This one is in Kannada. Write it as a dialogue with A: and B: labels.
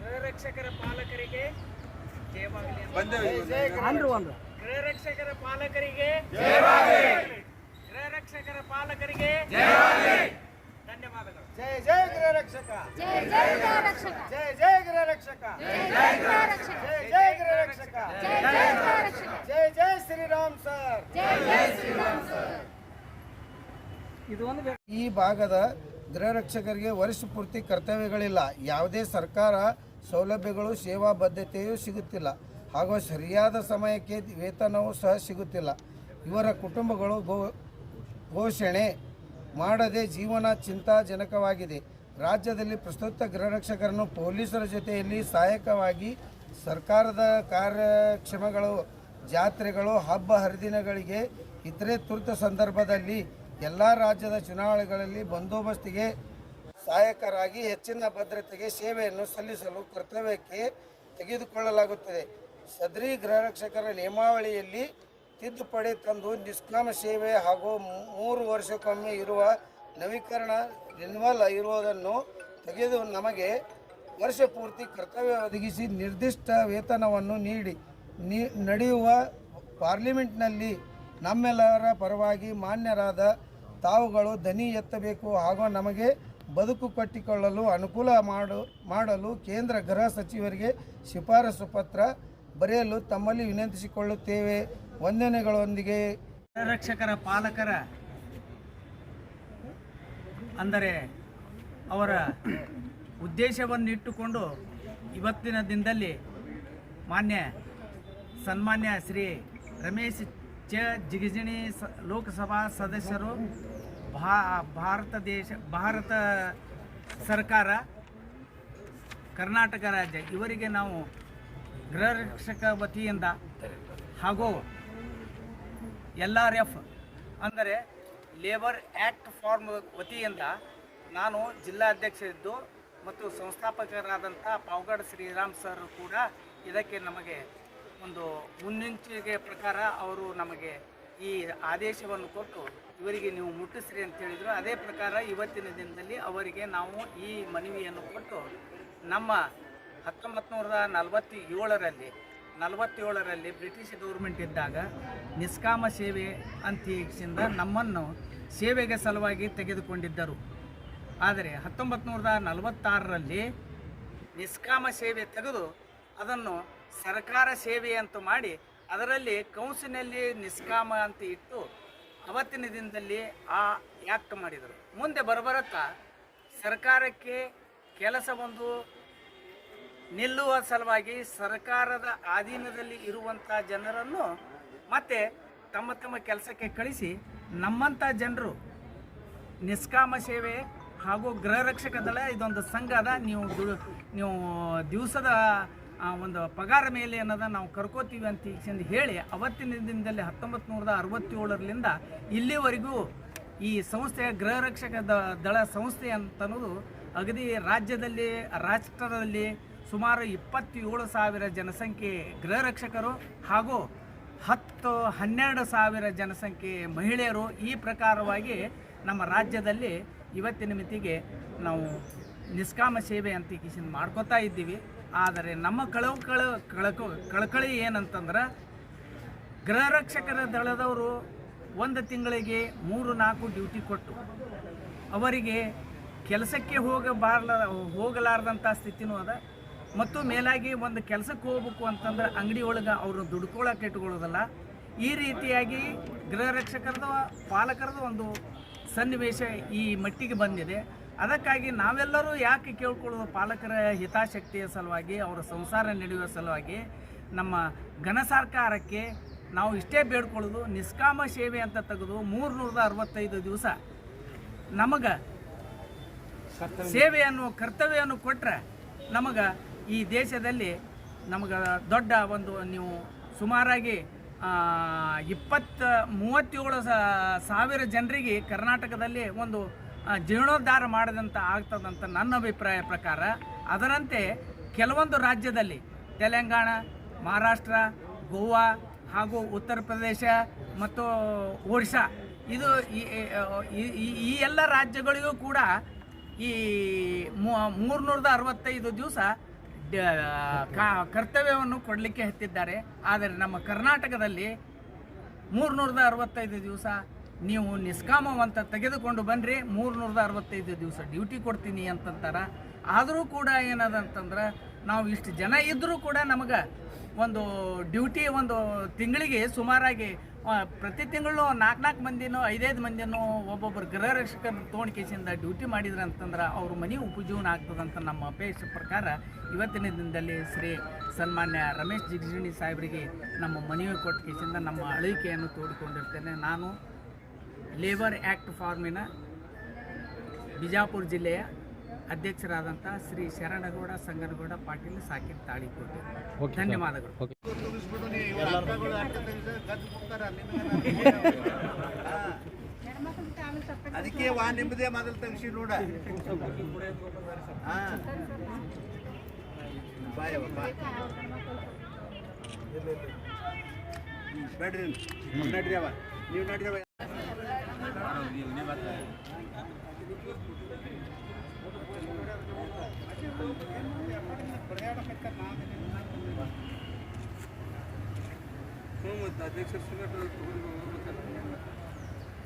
A: ಗೃಹರಕ್ಷಕರ ಪಾಲಕರಿಗೆ ಗೃಹರಕ್ಷಕರ ಪಾಲಕರಿಗೆ ಗೃಹರಕ್ಷಕರ ಪಾಲಕರಿಗೆ ಧನ್ಯವಾದಗಳು
B: ಜಯ ಜಯ ಗೃಹರಕ್ಷಕ
C: ಜಯ ಜಯ ಗೃಹರಕ್ಷಕ ರಕ್ಷಕ.
B: ಜೈ ಜೈ ಗೃಹ ರಕ್ಷಕ.
C: ಜೈ ಜೈ ಗೃಹ
B: ಜೈ ಜೈ ಗೃಹ ರಕ್ಷಕ.
C: ಜೈ ಜೈ ಗೃಹ ರಕ್ಷಕ.
B: ಜೈ ಜೈ ಶ್ರೀರಾಮ್ ಸರ್.
C: ಜೈ ಜೈ ಶ್ರೀರಾಮ್ ಸರ್.
D: ಇದು ಒಂದು
B: ಈ ಭಾಗದ ಗೃಹ ರಕ್ಷಕರಿಗೆ ವರ್ಷ ಪೂರ್ತಿ ಕರ್ತವ್ಯಗಳಿಲ್ಲ. ಯಾವುದೇ ಸರ್ಕಾರ ಸೌಲಭ್ಯಗಳು ಸೇವಾ ಬದ್ಧತೆಯೂ ಸಿಗುತ್ತಿಲ್ಲ. ಹಾಗೂ ಸರಿಯಾದ ಸಮಯಕ್ಕೆ ವೇತನವೂ ಸಹ ಸಿಗುತ್ತಿಲ್ಲ. ಇವರ ಕುಟುಂಬಗಳು ಗೋ ಘೋಷಣೆ ಮಾಡದೆ ಜೀವನ ಚಿಂತಾಜನಕವಾಗಿದೆ. ರಾಜ್ಯದಲ್ಲಿ ಪ್ರಸ್ತುತ ಗೃಹರಕ್ಷಕರನ್ನು ಪೊಲೀಸರ ಜೊತೆಯಲ್ಲಿ ಸಹಾಯಕವಾಗಿ ಸರ್ಕಾರದ ಕಾರ್ಯಕ್ಷಮಗಳು, ಜಾತ್ರೆಗಳು, ಹಬ್ಬ ಹರಿದಿನಗಳಿಗೆ ಇತರೆ ತುರ್ತು ಸಂದರ್ಭದಲ್ಲಿ ಎಲ್ಲ ರಾಜ್ಯದ ಚುನಾವಣೆಗಳಲ್ಲಿ ಬಂದೋಬಸ್ತಿಗೆ ಸಹಾಯಕರಾಗಿ ಹೆಚ್ಚಿನ ಭದ್ರತೆಗೆ ಸೇವೆಯನ್ನು ಸಲ್ಲಿಸಲು ಕರ್ತವ್ಯಕ್ಕೆ ತೆಗೆದುಕೊಳ್ಳಲಾಗುತ್ತದೆ. ಸದರಿ ಗೃಹರಕ್ಷಕರ ನಿಯಮಾವಳಿಯಲ್ಲಿ ತಿದ್ದುಪಡಿ ತಂದು ನಿಷ್ಕಾಮ ಸೇವೆ ಹಾಗೂ ಮೂರು ವರ್ಷಕ್ಕೊಮ್ಮೆ ಇರುವ ನವೀಕರಣ ರಿನ್ವಲ್ ಇರುವುದನ್ನು ತೆಗೆದು ನಮಗೆ ವರ್ಷ ಪೂರ್ತಿ ಕರ್ತವ್ಯ ಒದಗಿಸಿ ನಿರ್ದಿಷ್ಟ ವೇತನವನ್ನು ನೀಡಿ ನಡೆಯುವ ಪಾರ್ಲಿಮೆಂಟ್ನಲ್ಲಿ ನಮ್ಮೆಲ್ಲರ ಪರವಾಗಿ ಮಾನ್ಯರಾದ ತಾವುಗಳು ದನಿ ಎತ್ತಬೇಕು ಹಾಗೂ ನಮಗೆ ಬದುಕು ಕಟ್ಟಿಕೊಳ್ಳಲು ಅನುಕೂಲ ಮಾಡು, ಮಾಡಲು ಕೇಂದ್ರ ಗೃಹ ಸಚಿವರಿಗೆ ಶಿಫಾರಸು ಪತ್ರ ಬರೆಯಲು ತಮ್ಮಲ್ಲಿ ವಿನಂತಿಸಿಕೊಳ್ಳುತ್ತೇವೆ. ವಂದನೆಗಳೊಂದಿಗೆ.
A: ರಕ್ಷಕರ ಪಾಲಕರ ಅಂದರೆ ಅವರ ಉದ್ದೇಶವನ್ನು ಇಟ್ಟುಕೊಂಡು ಇವತ್ತಿನ ದಿನದಲ್ಲಿ ಮಾನ್ಯ ಸನ್ಮಾನ್ಯ ಶ್ರೀ ರಮೇಶ್ ಚ ಜಿಗಜಿಣಿ ಸ ಲೋಕಸಭಾ ಸದಸ್ಯರು ಭಾರತ ದೇಶ ಭಾರತ ಸರ್ಕಾರ, ಕರ್ನಾಟಕ ರಾಜ್ಯ ಇವರಿಗೆ ನಾವು ಗೃಹರಕ್ಷಕ ವತಿಯಿಂದ ಹಾಗೂ ಎಲ್ ಆರ್ ಎಫ್ ಅಂದರೆ ಲೇಬರ್ ಆ್ಯಕ್ಟ್ ಫಾರ್ಮ್ ವತಿಯಿಂದ ನಾನು ಜಿಲ್ಲಾಧ್ಯಕ್ಷರಿದ್ದು ಮತ್ತು ಸಂಸ್ಥಾಪಕರಾದಂಥ ಪಾವಗಡ ಶ್ರೀರಾಮ್ ಸರ್ ಕೂಡ ಇದಕ್ಕೆ ನಮಗೆ ಒಂದು ಮುನ್ನೆಚ್ಚರಿಕೆ ಪ್ರಕಾರ ಅವರು ನಮಗೆ ಈ ಆದೇಶವನ್ನು ಕೊಟ್ಟು ಇವರಿಗೆ ನೀವು ಮುಟ್ಟಿಸ್ರಿ ಅಂತ ಹೇಳಿದರು. ಅದೇ ಪ್ರಕಾರ ಇವತ್ತಿನ ದಿನದಲ್ಲಿ ಅವರಿಗೆ ನಾವು ಈ ಮನವಿಯನ್ನು ಕೊಟ್ಟು ನಮ್ಮ ಹತ್ತೊಂಬತ್ತು ನೂರ ನಲವತ್ತೇಳರಲ್ಲಿ ನಲವತ್ತೇಳರಲ್ಲಿ ಬ್ರಿಟಿಷ್ ಗೌರ್ಮೆಂಟ್ ಇದ್ದಾಗ ನಿಷ್ಕಾಮ ಸೇವೆ ಅಂತಿಂದ ನಮ್ಮನ್ನು ಸೇವೆಗೆ ಸಲುವಾಗಿ ತೆಗೆದುಕೊಂಡಿದ್ದರು. ಆದರೆ ಹತ್ತೊಂಬತ್ತು ನೂರ ನಲವತ್ತಾರರಲ್ಲಿ ನಿಷ್ಕಾಮ ಸೇವೆ ತೆಗೆದು ಅದನ್ನು ಸರ್ಕಾರ ಸೇವೆ ಅಂತ ಮಾಡಿ ಅದರಲ್ಲಿ ಕೌನ್ಸಿನಲ್ಲಿ ನಿಷ್ಕಾಮ ಅಂತ ಇಟ್ಟು ಅವತ್ತಿನ ದಿನದಲ್ಲಿ ಆ ಆ್ಯಕ್ಟ್ ಮಾಡಿದರು. ಮುಂದೆ ಬರಬರುತ್ತಾ ಸರ್ಕಾರಕ್ಕೆ ಕೆಲಸ ಒಂದು ನಿಲ್ಲುವ ಸಲುವಾಗಿ ಸರ್ಕಾರದ ಅಧೀನದಲ್ಲಿ ಇರುವಂಥ ಜನರನ್ನು ಮತ್ತೆ ತಮ್ಮ ತಮ್ಮ ಕೆಲಸಕ್ಕೆ ಕಳಿಸಿ ನಮ್ಮಂಥ ಜನರು ನಿಷ್ಕಾಮ ಸೇವೆ ಹಾಗೂ ಗೃಹರಕ್ಷಕ ದಳ ಇದೊಂದು ಸಂಘ ನೀವು ನೀವು ದಿವಸದ ಒಂದು ಪಗಾರ ಮೇಲೆ ಅನ್ನೋದ ನಾವು ಕರ್ಕೋತೀವಿ ಅಂತ ಈಗ ಹೇಳಿ ಅವತ್ತಿನ ದಿನದಲ್ಲಿ ಹತ್ತೊಂಬತ್ತು ನೂರದ ಅರವತ್ತೇಳರಿಂದ ಇಲ್ಲಿವರೆಗೂ ಈ ಸಂಸ್ಥೆಯ ಗೃಹ ರಕ್ಷಕ ದಳ ಸಂಸ್ಥೆ ಅಂತ ಅನ್ನೋದು ಅಗದಿ ರಾಜ್ಯದಲ್ಲಿ, ರಾಷ್ಟ್ರದಲ್ಲಿ ಸುಮಾರು ಇಪ್ಪತ್ತೇಳು ಸಾವಿರ ಜನಸಂಖ್ಯೆ ಗೃಹರಕ್ಷಕರು ಹಾಗೂ ಹತ್ತು ಹನ್ನೆರಡು ಸಾವಿರ ಜನಸಂಖ್ಯೆ ಮಹಿಳೆಯರು ಈ ಪ್ರಕಾರವಾಗಿ ನಮ್ಮ ರಾಜ್ಯದಲ್ಲಿ ಇವತ್ತಿನ ಮಿತಿಗೆ ನಾವು ನಿಷ್ಕಾಮ ಸೇವೆ ಅಂತ ಕಿಶನ್ ಮಾಡ್ಕೋತಾ ಇದ್ದೀವಿ. ಆದರೆ ನಮ್ಮ ಕಳವು ಕಳ ಕಳಕು, ಕಳಕಳಿ ಏನಂತಂದ್ರೆ ಗೃಹರಕ್ಷಕರ ದಳದವರು ಒಂದು ತಿಂಗಳಿಗೆ ಮೂರು, ನಾಲ್ಕು ಡ್ಯೂಟಿ ಕೊಟ್ಟು ಅವರಿಗೆ ಕೆಲಸಕ್ಕೆ ಹೋಗಬಾರ್ಲ, ಹೋಗಲಾರ್ದಂಥ ಸ್ಥಿತಿನೂ ಅದ. ಮತ್ತು ಮೇಲಾಗಿ ಒಂದು ಕೆಲಸಕ್ಕೆ ಹೋಗ್ಬೇಕು ಅಂತಂದ್ರೆ ಅಂಗಡಿ ಒಳಗೆ ಅವರು ದುಡ್ಕೊಳಕ್ಕೆ ಇಟ್ಕೊಳ್ಳೋದಲ್ಲ. ಈ ರೀತಿಯಾಗಿ ಗೃಹರಕ್ಷಕರದ ಪಾಲಕರದು ಒಂದು ಸನ್ನಿವೇಶ ಈ ಮಟ್ಟಿಗೆ ಬಂದಿದೆ. ಅದಕ್ಕಾಗಿ ನಾವೆಲ್ಲರೂ ಯಾಕೆ ಕೇಳ್ಕೊಳ್ಳೋದು ಪಾಲಕರ ಹಿತಾಸಕ್ತಿಯ ಸಲುವಾಗಿ, ಅವರ ಸಂಸಾರ ನಡೆಯುವ ಸಲುವಾಗಿ, ನಮ್ಮ ಘನ ಸರ್ಕಾರಕ್ಕೆ ನಾವು ಇಷ್ಟೇ ಬೇಡ್ಕೊಳ್ಳೋದು, ನಿಷ್ಕಾಮ ಸೇವೆ ಅಂತ ತೆಗೆದು ಮೂರ್ನೂರದ ಅರವತ್ತೈದು ದಿವಸ ನಮಗೆ ಸೇವೆಯನ್ನು, ಕರ್ತವ್ಯವನ್ನು ಕೊಟ್ಟರೆ ನಮಗೆ ಈ ದೇಶದಲ್ಲಿ ನಮಗೆ ದೊಡ್ಡ ಒಂದು ನೀವು ಸುಮಾರಾಗಿ ಇಪ್ಪತ್ತ ಮೂವತ್ತೇಳು ಸಾವಿರ ಜನರಿಗೆ ಕರ್ನಾಟಕದಲ್ಲಿ ಒಂದು ಜೀರ್ಣೋದ್ಧಾರ ಮಾಡಿದಂಥ ಆಗ್ತದಂತ ನನ್ನ ಅಭಿಪ್ರಾಯ ಪ್ರಕಾರ. ಅದರಂತೆ ಕೆಲವೊಂದು ರಾಜ್ಯದಲ್ಲಿ ತೆಲಂಗಾಣ, ಮಹಾರಾಷ್ಟ್ರ, ಗೋವಾ ಹಾಗೂ ಉತ್ತರ ಪ್ರದೇಶ ಮತ್ತು ಒಡಿಶಾ ಇದು ಈ ಎಲ್ಲ ರಾಜ್ಯಗಳಿಗೂ ಕೂಡ ಈ ಮೂರ್ನೂರದ ಅರವತ್ತೈದು ದಿವಸ ಕರ್ತವ್ಯವನ್ನು ಕೊಡಲಿಕ್ಕೆ ಹತ್ತಿದ್ದಾರೆ. ಆದರೆ ನಮ್ಮ ಕರ್ನಾಟಕದಲ್ಲಿ ಮೂರ್ನೂರದ ಅರವತ್ತೈದು ದಿವಸ ನೀವು ನಿಷ್ಕಾಮವಂತ ತೆಗೆದುಕೊಂಡು ಬನ್ನಿರಿ ಮೂರ್ನೂರದ ಅರವತ್ತೈದು ದಿವಸ ಡ್ಯೂಟಿ ಕೊಡ್ತೀನಿ ಅಂತಂತಾರೆ. ಆದರೂ ಕೂಡ ಏನದ ಅಂತಂದ್ರೆ ನಾವು ಇಷ್ಟು ಜನ ಇದ್ದರೂ ಕೂಡ ನಮಗೆ ಒಂದು ಡ್ಯೂಟಿ ಒಂದು ತಿಂಗಳಿಗೆ ಸುಮಾರಾಗಿ ಪ್ರತಿ ತಿಂಗಳು ನಾಲ್ಕು ನಾಲ್ಕು ಮಂದಿನೋ, ಐದೈದು ಮಂದಿನೋ ಒಬ್ಬೊಬ್ಬರು ಗೃಹ ರಕ್ಷಕರು ತೋಣಿಕೆಸಿಂದ ಡ್ಯೂಟಿ ಮಾಡಿದ್ರು ಅಂತಂದ್ರೆ ಅವ್ರ ಮನೆ ಉಪಜೀವನ ಆಗ್ತದಂತ ನಮ್ಮ ಅಪೇಕ್ಷೆ ಪ್ರಕಾರ ಇವತ್ತಿನ ದಿನದಲ್ಲಿ ಶ್ರೀ ಸನ್ಮಾನ್ಯ ರಮೇಶ್ ಜಿಗಜಿಣಿ ಸಾಹೇಬರಿಗೆ ನಮ್ಮ ಮನವಿ ಕೊಟ್ಟ ಕೇಸಿಂದ ನಮ್ಮ ಅಳಿಕೆಯನ್ನು ತೋಡಿಕೊಂಡಿರ್ತೇನೆ. ನಾನು ಲೇಬರ್ ಆ್ಯಕ್ಟ್ ಫಾರ್ಮಿನ ಬಿಜಾಪುರ ಜಿಲ್ಲೆಯ ಅಧ್ಯಕ್ಷರಾದಂಥ ಶ್ರೀ ಶರಣಗೌಡ ಸಂಗನಗೌಡ ಪಾಟೀಲ್ ಸಾಕಿನ್ ತಾಳಿಕೋಟೆ. ಧನ್ಯವಾದಗಳು.
E: ಅದಕ್ಕೆ ವಾ ನಿಮ್ಮದೇ ಮೊದಲು ತೆಗಿಸಿ ನೋಡ. ಬೇಡ್ರಿ ನಡ್ರಿ ಅವ. ನೀವು ನಡ್ರಿ ಅವ. అధ్యక్ష